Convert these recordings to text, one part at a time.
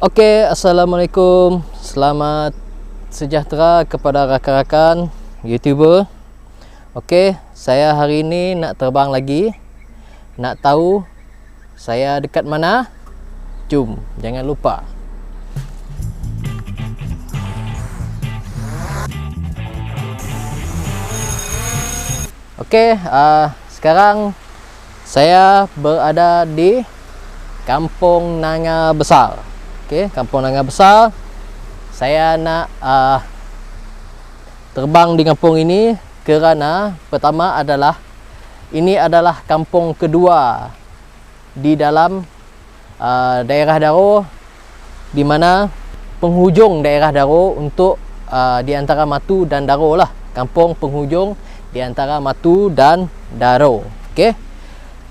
Okey, Assalamualaikum. Selamat sejahtera kepada rakan-rakan YouTuber. Okey, saya hari ini nak terbang lagi. Nak tahu saya dekat mana? Jom, jangan lupa. Okey, uh, sekarang saya berada di Kampung Nanga Besar. Okey, Kampung Nanga Besar. Saya nak uh, terbang di kampung ini kerana pertama adalah ini adalah kampung kedua di dalam uh, daerah Daro di mana penghujung daerah Daro untuk uh, di antara Matu dan Daro lah. Kampung penghujung di antara Matu dan Daro. Okey.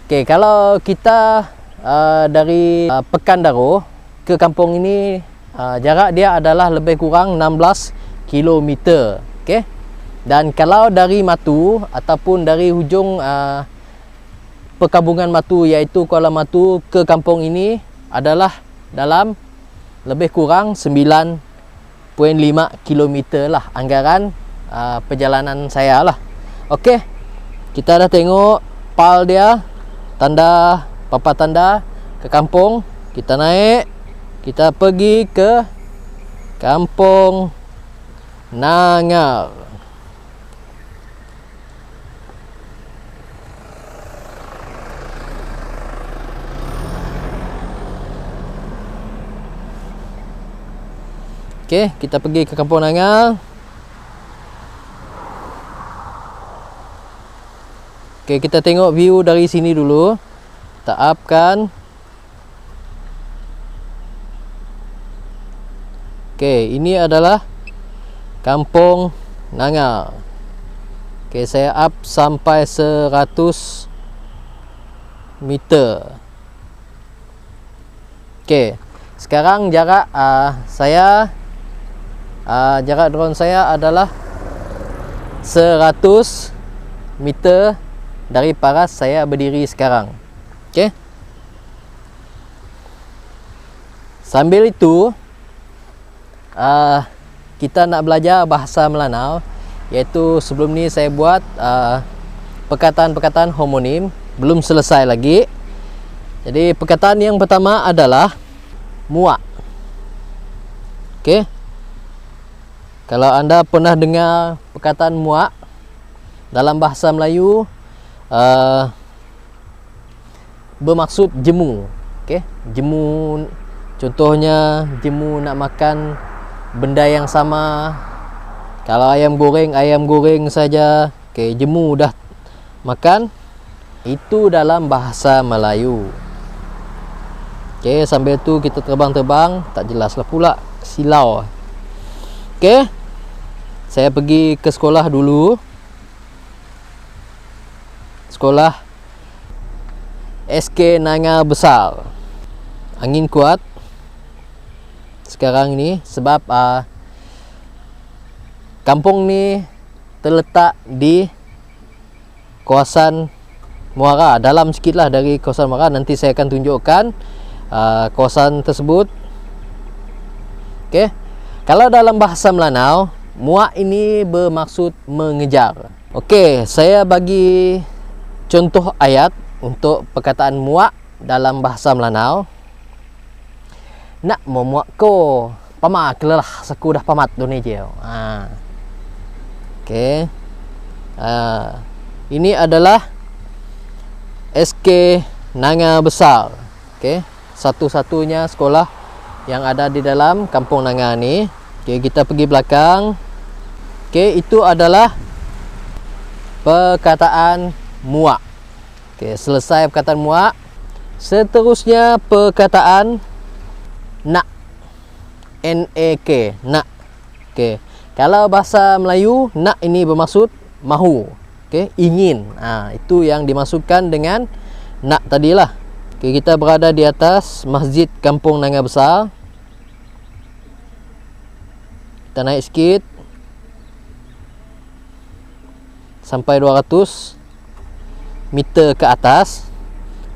Okey, kalau kita uh, dari uh, Pekan Daro ke kampung ini uh, jarak dia adalah lebih kurang 16 km okey? Dan kalau dari Matu ataupun dari hujung uh, perkabungan Matu iaitu Kuala Matu ke kampung ini adalah dalam lebih kurang 9.5 km lah anggaran uh, perjalanan saya lah. Okey kita dah tengok pal dia tanda papa tanda ke kampung. Kita naik kita pergi ke kampung Nangar. Okey, kita pergi ke kampung Nangar. Okey, kita tengok view dari sini dulu. Kita Okey, ini adalah Kampung Nanga. Okey, saya up sampai 100 meter. Okey. Sekarang jarak uh, saya uh, jarak drone saya adalah 100 meter dari paras saya berdiri sekarang. Okey. Sambil itu, uh, kita nak belajar bahasa Melanau. Iaitu sebelum ni saya buat uh, perkataan-perkataan homonim. Belum selesai lagi. Jadi perkataan yang pertama adalah muak. Ok kalau anda pernah dengar perkataan muak dalam bahasa Melayu uh, bermaksud jemu. Ok jemu contohnya jemu nak makan benda yang sama. Kalau ayam goreng ayam goreng saja. Okey jemu dah makan. Itu dalam bahasa Melayu. Okey sambil tu kita terbang-terbang tak jelaslah pula silau. Okey saya pergi ke sekolah dulu. Sekolah SK Nanga Besar. Angin kuat sekarang ni sebab uh, kampung ni terletak di kawasan Muara. Dalam sikit lah dari kawasan Muara nanti saya akan tunjukkan uh, kawasan tersebut. Ok kalau dalam bahasa Melanau muak ini bermaksud mengejar. Ok saya bagi contoh ayat untuk perkataan muak dalam bahasa Melanau nak memuak ko pama kelelah saku dah pamat do ni je. Ha. Okey. Ha. Ini adalah SK Nanga Besar. Okey. Satu-satunya sekolah yang ada di dalam kampung Nanga ni. Okey kita pergi belakang. Okey itu adalah perkataan muak. Okey selesai perkataan muak. Seterusnya perkataan nak. N A K. Nak. Okey. Kalau bahasa Melayu nak ini bermaksud mahu. Okey ingin. Ha itu yang dimasukkan dengan nak tadilah. Okey kita berada di atas Masjid Kampung Nanga Besar. Kita naik sikit. Sampai 200 meter ke atas.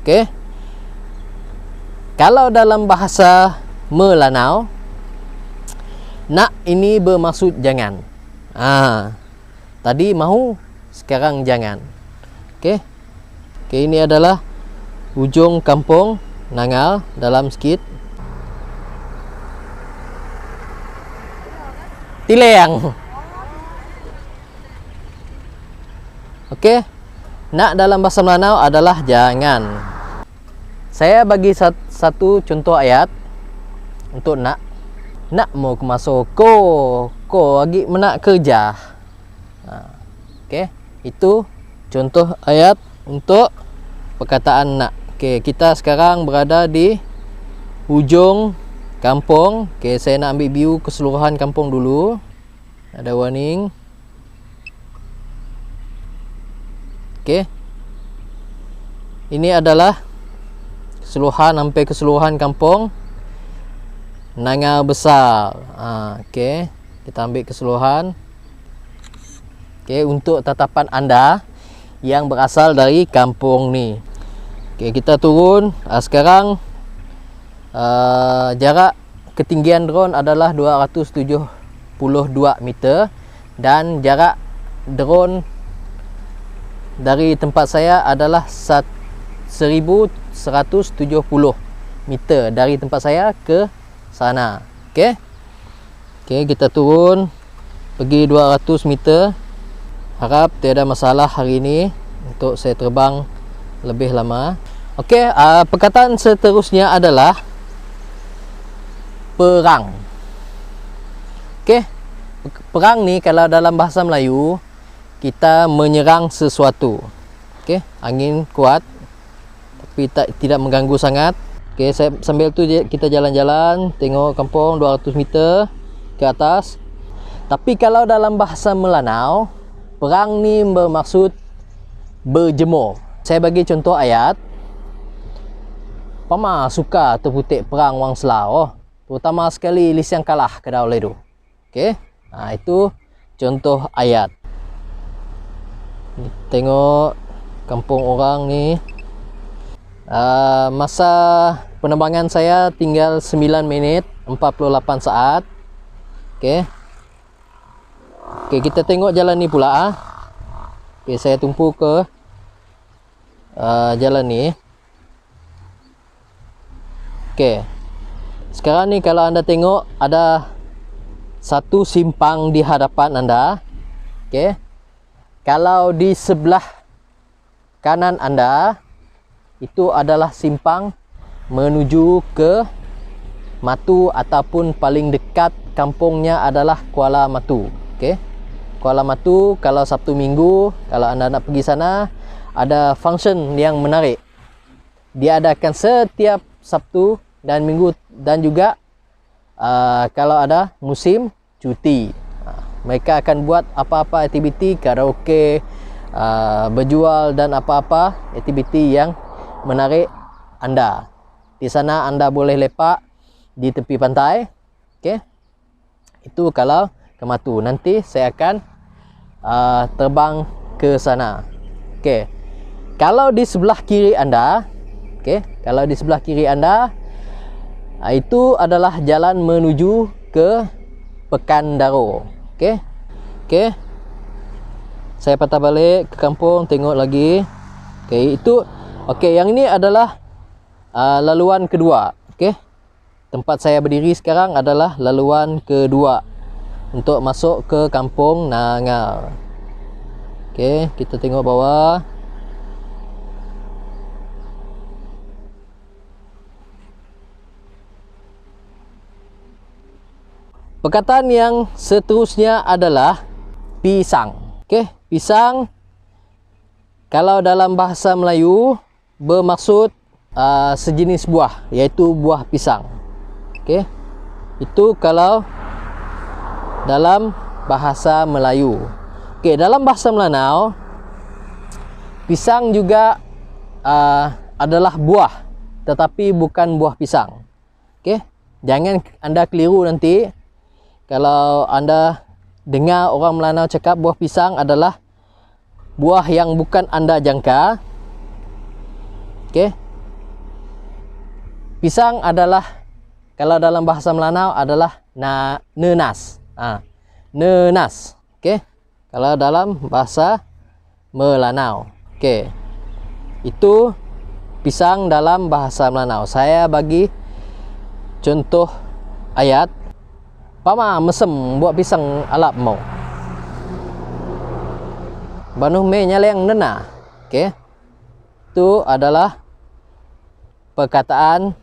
Okey. Kalau dalam bahasa melanau. Nak ini bermaksud jangan. Ah. Tadi mahu, sekarang jangan. Okey. Okey, ini adalah ujung kampung Nangal dalam sikit. Tileng. Okey. Nak dalam bahasa Melanau adalah jangan. Saya bagi satu contoh ayat untuk nak nak mau ke masuk ko ko lagi menak kerja. Ha. Okey, itu contoh ayat untuk perkataan nak. Okey, kita sekarang berada di hujung kampung. Okey, saya nak ambil view keseluruhan kampung dulu. Ada warning. Okey. Ini adalah keseluruhan sampai keseluruhan kampung Nanga besar. Ha, okey. Kita ambil keseluruhan. Okey, untuk tatapan anda yang berasal dari kampung ni. Okey, kita turun. Ha, sekarang uh, jarak ketinggian drone adalah 272 meter dan jarak drone dari tempat saya adalah 1170 meter dari tempat saya ke sana. Okey. Okey, kita turun pergi 200 meter. Harap tiada masalah hari ini untuk saya terbang lebih lama. Okey, uh, perkataan seterusnya adalah perang. Okey. Perang ni kalau dalam bahasa Melayu kita menyerang sesuatu. Okey, angin kuat tapi tak tidak mengganggu sangat. Okey, sambil tu kita jalan-jalan tengok kampung 200 meter ke atas. Tapi kalau dalam bahasa Melanau, perang ni bermaksud berjemur. Saya bagi contoh ayat. Pama suka terputik perang wang selau. Terutama sekali lis yang kalah ke daulai tu. Okey. Ha, itu contoh ayat tengok kampung orang ni uh, masa penerbangan saya tinggal 9 minit 48 saat. Ok ok kita tengok jalan ni pula ah. ok saya tumpu ke uh, jalan ni. Ok sekarang ni kalau anda tengok ada satu simpang di hadapan anda. Ok kalau di sebelah kanan anda itu adalah simpang menuju ke Matu ataupun paling dekat kampungnya adalah Kuala Matu. Okey. Kuala Matu kalau Sabtu Minggu kalau anda nak pergi sana ada function yang menarik. Dia adakan setiap Sabtu dan Minggu dan juga uh, kalau ada musim cuti mereka akan buat apa-apa aktiviti karaoke uh, berjual dan apa-apa aktiviti yang menarik anda di sana anda boleh lepak di tepi pantai okey itu kalau ke Matu nanti saya akan uh, terbang ke sana okey kalau di sebelah kiri anda okey kalau di sebelah kiri anda uh, itu adalah jalan menuju ke Pekan Daro Okey. Okey. Saya patah balik ke kampung tengok lagi. Okey, itu okey yang ini adalah uh, laluan kedua. Okey. Tempat saya berdiri sekarang adalah laluan kedua untuk masuk ke kampung Nangal. Okey, kita tengok bawah. Perkataan yang seterusnya adalah pisang. Okey, pisang kalau dalam bahasa Melayu bermaksud uh, sejenis buah iaitu buah pisang. Okey. Itu kalau dalam bahasa Melayu. Okey, dalam bahasa Melanau pisang juga uh, adalah buah tetapi bukan buah pisang. Okey. Jangan anda keliru nanti kalau anda dengar orang Melanau cakap buah pisang adalah buah yang bukan anda jangka okey pisang adalah kalau dalam bahasa Melanau adalah na nenas. Ha, nenas. Okey. Kalau dalam bahasa Melanau. Okey. Itu pisang dalam bahasa Melanau. Saya bagi contoh ayat. Pama mesem buat pisang alap mau. Banuh me nyaleng nena. Okey. Itu adalah perkataan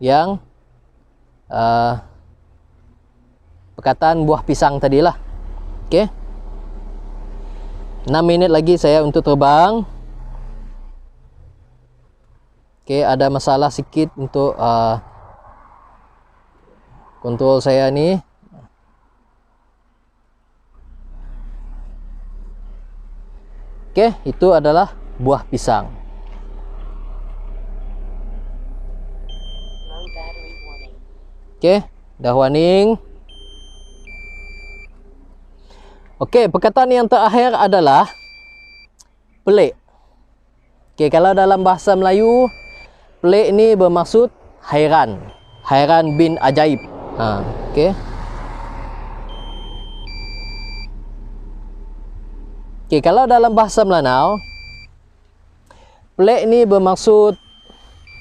yang uh, perkataan buah pisang tadilah. Okey. 6 minit lagi saya untuk terbang. Okey, ada masalah sikit untuk uh, kontrol saya ni Okey, itu adalah buah pisang. Okey, dah warning. Okey, perkataan yang terakhir adalah pelik. Okey, kalau dalam bahasa Melayu, pelik ni bermaksud hairan. Hairan bin ajaib. Ha, okey. Okey, kalau dalam bahasa Melanau, pelik ni bermaksud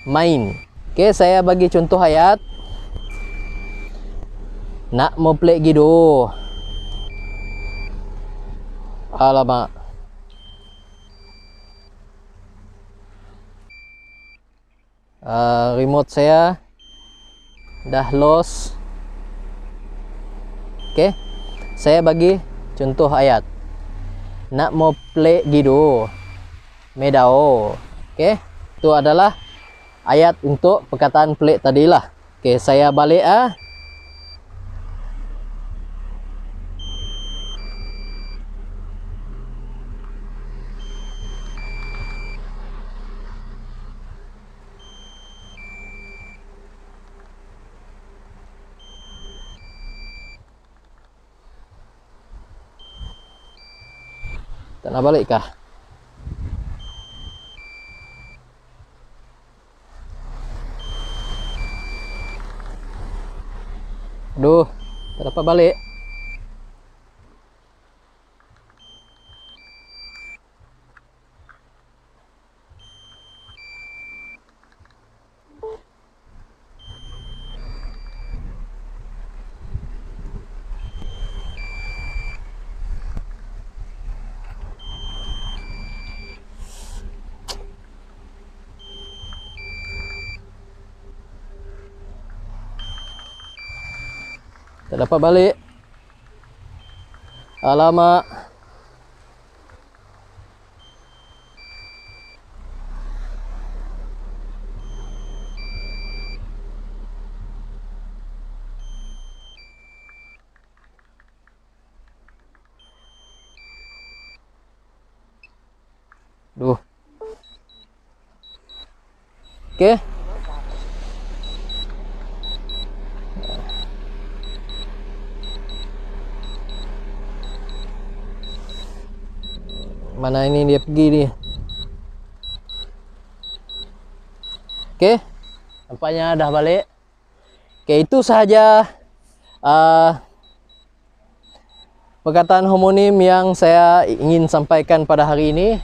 main. Okey, saya bagi contoh ayat. Nak mau pelik gitu. Alamak. Uh, remote saya dah lost. Okey. Saya bagi contoh ayat nak mau play gitu medao okey itu adalah ayat untuk perkataan play tadilah okey saya balik ah Tak nak balik kah? Aduh, tak dapat balik. Tak dapat balik. Alamak. Duh. Okey. Mana ini dia pergi ni Okey. Nampaknya dah balik. Okey, itu sahaja uh, perkataan homonim yang saya ingin sampaikan pada hari ini.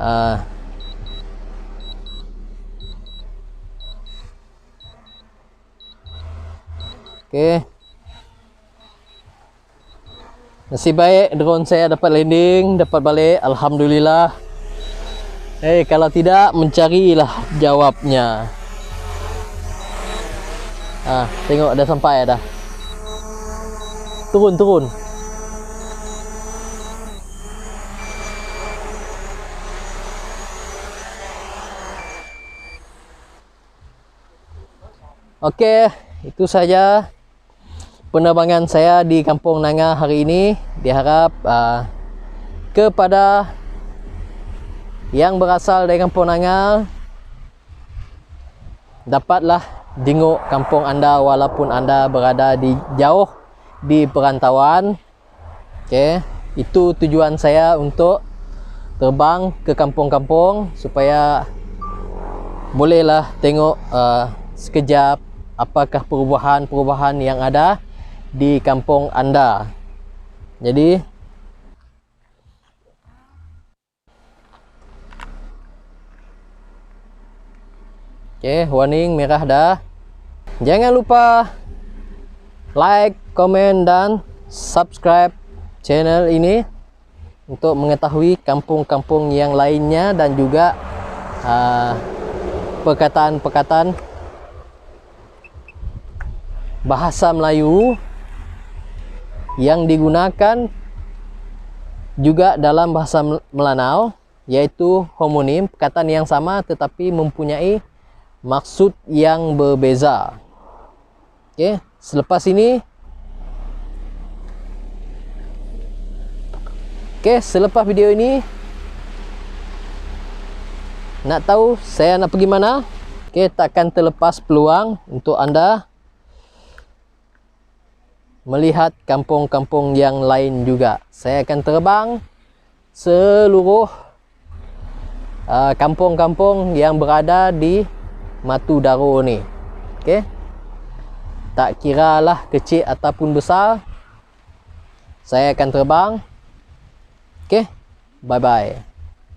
Uh, Okey. Nasib baik drone saya dapat landing, dapat balik. Alhamdulillah. Eh, hey, kalau tidak mencarilah jawabnya. Ah, tengok dah sampai dah. Turun, turun. Okey, itu saja penerbangan saya di Kampung Nanga hari ini diharap uh, kepada yang berasal dari Kampung Nanga dapatlah tengok kampung anda walaupun anda berada di jauh di perantauan. Okey itu tujuan saya untuk terbang ke kampung-kampung supaya bolehlah tengok uh, sekejap apakah perubahan-perubahan yang ada di kampung anda. Jadi Okey, warning merah dah. Jangan lupa like, komen dan subscribe channel ini untuk mengetahui kampung-kampung yang lainnya dan juga uh, perkataan-perkataan bahasa Melayu yang digunakan juga dalam bahasa Melanau iaitu homonim perkataan yang sama tetapi mempunyai maksud yang berbeza. Okey, selepas ini Okey, selepas video ini nak tahu saya nak pergi mana? Okey, takkan terlepas peluang untuk anda melihat kampung-kampung yang lain juga. Saya akan terbang seluruh uh, kampung-kampung uh, yang berada di Matu Daro ni. Okey. Tak kiralah kecil ataupun besar. Saya akan terbang. Okey. Bye bye.